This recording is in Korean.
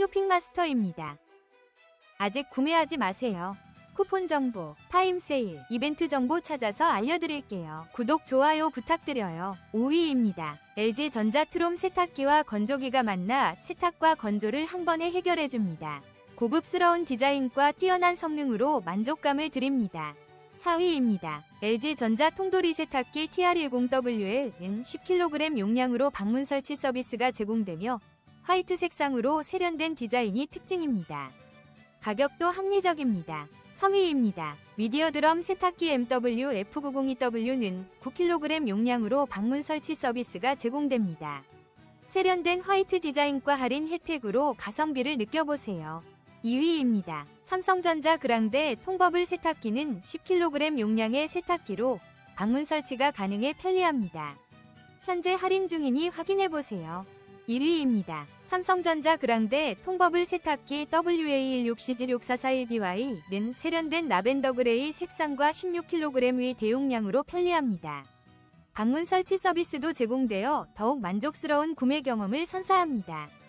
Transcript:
쇼핑마스터입니다. 아직 구매하지 마세요. 쿠폰 정보, 타임 세일, 이벤트 정보 찾아서 알려드릴게요. 구독, 좋아요 부탁드려요. 5위입니다. LG 전자 트롬 세탁기와 건조기가 만나 세탁과 건조를 한 번에 해결해줍니다. 고급스러운 디자인과 뛰어난 성능으로 만족감을 드립니다. 4위입니다. LG 전자 통돌이 세탁기 TR10WL은 10kg 용량으로 방문 설치 서비스가 제공되며 화이트 색상으로 세련된 디자인이 특징입니다. 가격도 합리적입니다. 3위입니다. 미디어 드럼 세탁기 MW F902W는 9kg 용량으로 방문 설치 서비스가 제공됩니다. 세련된 화이트 디자인과 할인 혜택으로 가성비를 느껴보세요. 2위입니다. 삼성전자 그랑데 통버블 세탁기는 10kg 용량의 세탁기로 방문 설치가 가능해 편리합니다. 현재 할인 중이니 확인해보세요. 1위입니다. 삼성전자 그랑데 통버블 세탁기 WA16CG6441BY는 세련된 라벤더 그레이 색상과 16kg의 대용량으로 편리합니다. 방문 설치 서비스도 제공되어 더욱 만족스러운 구매 경험을 선사합니다.